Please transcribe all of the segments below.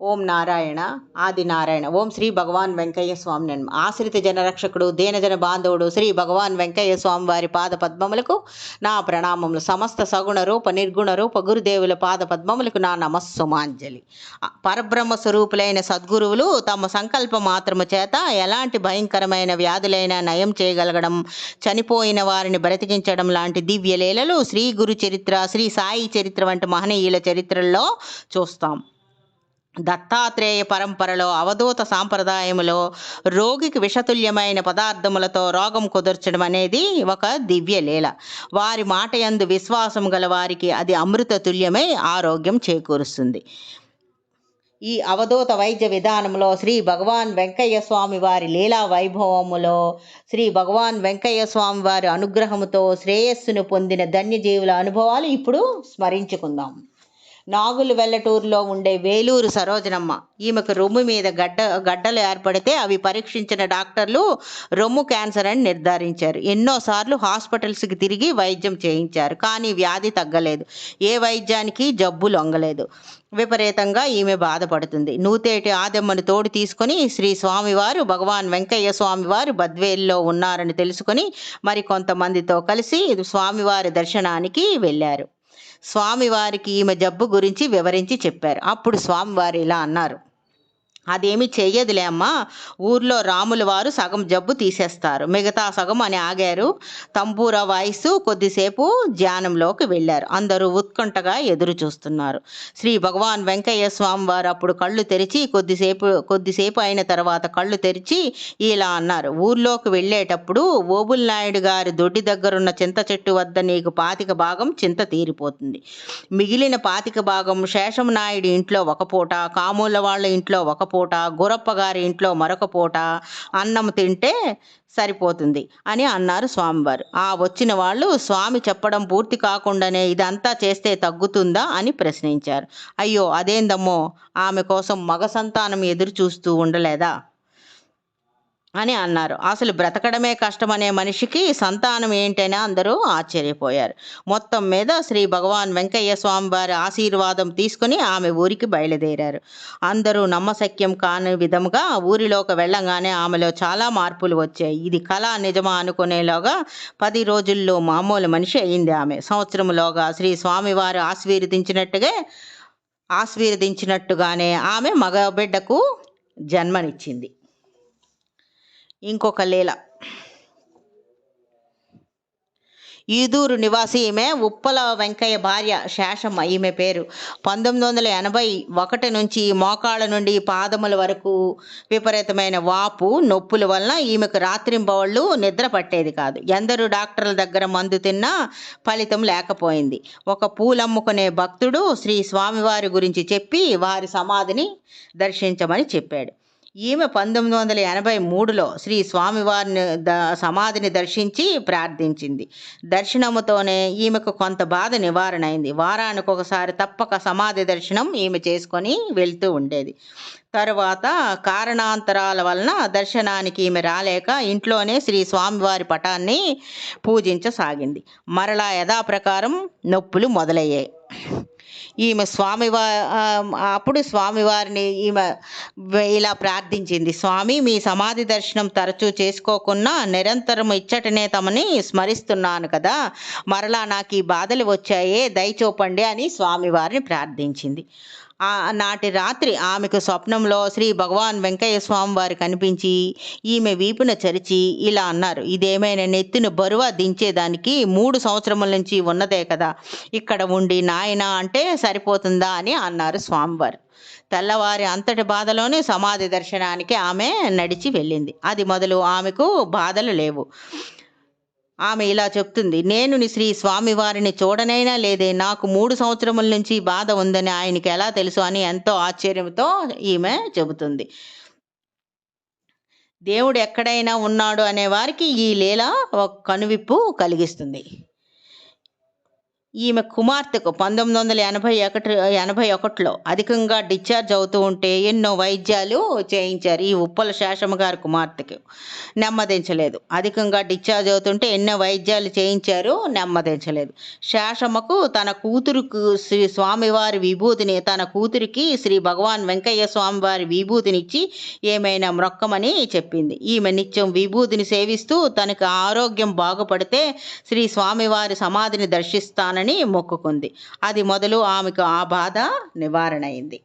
ఓం నారాయణ ఆది నారాయణ ఓం శ్రీ భగవాన్ వెంకయ్య స్వామి నన్మ ఆశ్రిత జనరక్షకుడు దీనజన బాంధవుడు శ్రీ భగవాన్ వెంకయ్య స్వామి వారి పాద పద్మములకు నా ప్రణామములు. సమస్త సగుణ రూప నిర్గుణ రూప గురుదేవుల పాద పద్మములకు నా నమస్సుమాంజలి. పరబ్రహ్మ స్వరూపులైన సద్గురువులు తమ సంకల్ప మాత్రము చేత ఎలాంటి భయంకరమైన వ్యాధులైనా నయం చేయగలగడం చనిపోయిన వారిని బ్రతికించడం లాంటి దివ్య లీలలు శ్రీ గురు చరిత్ర శ్రీ సాయి చరిత్ర వంటి మహనీయుల చరిత్రల్లో చూస్తాం. దత్తాత్రేయ పరంపరలో అవధూత సాంప్రదాయములో రోగికి విషతుల్యమైన పదార్థములతో రోగం కుదర్చడం అనేది ఒక దివ్య లీల. వారి మాట యందు విశ్వాసం గల వారికి అది అమృత తుల్యమై ఆరోగ్యం చేకూరుస్తుంది. ఈ అవధూత వైద్య విధానంలో శ్రీ భగవాన్ వెంకయ్య స్వామి వారి లీలా వైభవములో శ్రీ భగవాన్ వెంకయ్య స్వామి వారి అనుగ్రహముతో శ్రేయస్సును పొందిన ధన్యజీవుల అనుభవాలు ఇప్పుడు స్మరించుకుందాం. నాగులు వెల్లటూరులో ఉండే వేలూరు సరోజనమ్మ. ఈమెకు రొమ్ము మీద గడ్డ గడ్డలు ఏర్పడితే అవి పరీక్షించిన డాక్టర్లు రొమ్ము క్యాన్సర్ అని నిర్ధారించారు. ఎన్నోసార్లు హాస్పిటల్స్కి తిరిగి వైద్యం చేయించారు కానీ వ్యాధి తగ్గలేదు. ఏ వైద్యానికి జబ్బు లొంగలేదు. విపరీతంగా ఈమె బాధపడుతుంది. నూతేటి ఆదమ్మను తోడు తీసుకొని శ్రీ స్వామివారు భగవాన్ వెంకయ్య స్వామివారు బద్వేల్లో ఉన్నారని తెలుసుకొని మరి కొంతమందితో కలిసి స్వామివారి దర్శనానికి వెళ్ళారు. స్వామివారికి ఈమె జబ్బు గురించి వివరించి చెప్పారు. అప్పుడు స్వామివారు ఇలా అన్నారు. అదేమి చేయదులే అమ్మా. ఊర్లో రాముల వారు సగం జబ్బు తీసేస్తారు. మిగతా సగం అని ఆగారు. తంబూర వాయిస్ కొద్దిసేపు ధ్యానంలోకి వెళ్ళారు. అందరూ ఉత్కంఠగా ఎదురు చూస్తున్నారు. శ్రీ భగవాన్ వెంకయ్య స్వామి వారు అప్పుడు కళ్ళు తెరిచి కొద్దిసేపు కొద్దిసేపు అయిన తర్వాత కళ్ళు తెరిచి ఇలా అన్నారు. ఊర్లోకి వెళ్ళేటప్పుడు ఓబుల్ నాయుడు గారి దొడ్డి దగ్గరున్న చింత చెట్టు వద్ద నీకు పాతిక భాగం చింత తీరిపోతుంది. మిగిలిన పాతిక భాగం శేషం నాయుడు ఇంట్లో ఒక పూట కామూల వాళ్ళ ఇంట్లో ఒక పూట గురప్ప గారి ఇంట్లో మరొక పూట అన్నం తింటే సరిపోతుంది అని అన్నారు స్వామివారు. ఆ వచ్చిన వాళ్ళు స్వామి చెప్పడం పూర్తి కాకుండానే ఇదంతా చేస్తే తగ్గుతుందా? అని ప్రశ్నించారు. అయ్యో అదేందమ్మో ఆమె కోసం మగ సంతానం ఎదురు చూస్తూ ఉండలేదా? అని అన్నారు. అసలు బ్రతకడమే కష్టమనే మనిషికి సంతానం ఏంటని అందరూ ఆశ్చర్యపోయారు. మొత్తం మీద శ్రీ భగవాన్ వెంకయ్య స్వామి వారి ఆశీర్వాదం తీసుకుని ఆమె ఊరికి బయలుదేరారు. అందరూ నమ్మశక్యం కాని విధముగా ఊరిలోకి వెళ్ళగానే ఆమెలో చాలా మార్పులు వచ్చాయి. ఇది కళ నిజమా అనుకునేలోగా పది రోజుల్లో మామూలు మనిషి అయింది ఆమె. సంవత్సరంలోగా శ్రీ స్వామివారు ఆశీర్వదించినట్టుగా ఆశీర్వదించినట్టుగానే ఆమె మగ బిడ్డకు జన్మనిచ్చింది. ఇంకొక లీల. ఈదూరు నివాసి ఈమె ఉప్పల వెంకయ్య భార్య శేషమ్మ ఈమె పేరు. పంతొమ్మిది వందల ఎనభై ఒకటి నుంచి మోకాళ్ళ నుండి పాదముల వరకు విపరీతమైన వాపు నొప్పుల వలన ఈమెకు రాత్రింబవళ్ళు నిద్ర పట్టేది కాదు. ఎందరూ డాక్టర్ల దగ్గర మందు తిన్నా ఫలితం లేకపోయింది. ఒక పూలమ్ముకునే భక్తుడు శ్రీ స్వామివారి గురించి చెప్పి వారి సమాధిని దర్శించమని చెప్పాడు. ఈమె పంతొమ్మిది వందల ఎనభై మూడులో శ్రీ స్వామివారిని ద సమాధిని దర్శించి ప్రార్థించింది. దర్శనముతోనే ఈమెకు కొంత బాధ నివారణ అయింది వారానికి ఒకసారి తప్పక సమాధి దర్శనం ఈమె చేసుకొని వెళ్తూ ఉండేది. తరువాత కారణాంతరాల వలన దర్శనానికి ఈమె రాలేక ఇంట్లోనే శ్రీ స్వామివారి పటాన్ని పూజించసాగింది. మరలా యథాప్రకారం నొప్పులు మొదలయ్యాయి. ఈమె స్వామివా అప్పుడు స్వామివారిని ఈమె ఇలా ప్రార్థించింది. స్వామి మీ సమాధి దర్శనం తరచూ చేసుకోకున్నా నిరంతరం ఇచ్చటనే తమని స్మరిస్తున్నాను కదా. మరలా నాకు ఈ బాధలు వచ్చాయే దయచూపండి అని స్వామివారిని ప్రార్థించింది. నాటి రాత్రి ఆమెకు స్వప్నంలో శ్రీ భగవాన్ వెంకయ్య స్వామి వారు కనిపించి ఈమె వీపున చరిచి ఇలా అన్నారు. ఇదేమైనా నెత్తిన బరువ దించేదానికి మూడు సంవత్సరముల నుంచి ఉన్నదే కదా. ఇక్కడ ఉండి నాయన అంటే సరిపోతుందా? అని అన్నారు స్వామివారు తెల్లవారి అంతటి బాధలోనే సమాధి దర్శనానికి ఆమె నడిచి వెళ్ళింది. అది మొదలు ఆమెకు బాధలు లేవు. ఆమె ఇలా చెప్తుంది నేను నీ శ్రీ స్వామివారిని చూడనైనా లేదే నాకు మూడు సంవత్సరముల నుంచి బాధ ఉందని ఆయనకి ఎలా తెలుసు? అని ఎంతో ఆశ్చర్యంతో ఈమె చెబుతుంది. దేవుడు ఎక్కడైనా ఉన్నాడు అనే వారికి ఈ లీల ఒక కనువిప్పు కలిగిస్తుంది. ఈమె కుమార్తెకు పంతొమ్మిది వందల ఎనభై ఒకటి ఎనభై ఒకటిలో అధికంగా డిశ్చార్జ్ అవుతూ ఉంటే ఎన్నో వైద్యాలు చేయించారు ఈ ఉప్పల శేషమ్మ గారి కుమార్తెకు. నెమ్మదించలేదు. అధికంగా డిశ్చార్జ్ అవుతుంటే ఎన్నో వైద్యాలు చేయించారు నెమ్మదించలేదు. శేషమ్మకు తన కూతురుకు శ్రీ స్వామివారి విభూతిని తన కూతురికి శ్రీ భగవాన్ వెంకయ్య స్వామివారి విభూతినిచ్చి ఏమైనా మ్రొక్కమని చెప్పింది. ఈమె నిత్యం విభూతిని సేవిస్తూ తనకు ఆరోగ్యం బాగుపడితే శ్రీ స్వామివారి సమాధిని దర్శిస్తానని మొక్కుకుంది. అది మొదలు ఆమెకు ఆ బాధ నివారణ అయింది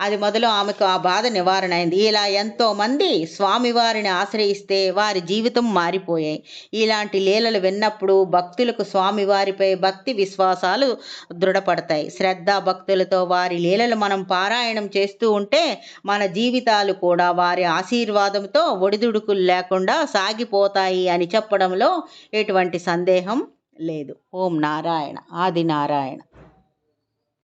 అది మొదలు ఆమెకు ఆ బాధ నివారణ అయింది ఇలా ఎంతోమంది స్వామివారిని ఆశ్రయిస్తే వారి జీవితం మారిపోయాయి. ఇలాంటి లీలలు విన్నప్పుడు భక్తులకు స్వామివారిపై భక్తి విశ్వాసాలు దృఢపడతాయి. శ్రద్ధ భక్తులతో వారి లీలలు మనం పారాయణం చేస్తూ ఉంటే మన జీవితాలు కూడా వారి ఆశీర్వాదంతో ఒడిదుడుకులు లేకుండా సాగిపోతాయి అని చెప్పడంలో ఎటువంటి సందేహం లేదు. ఓం నారాయణ. ఆది నారాయణ.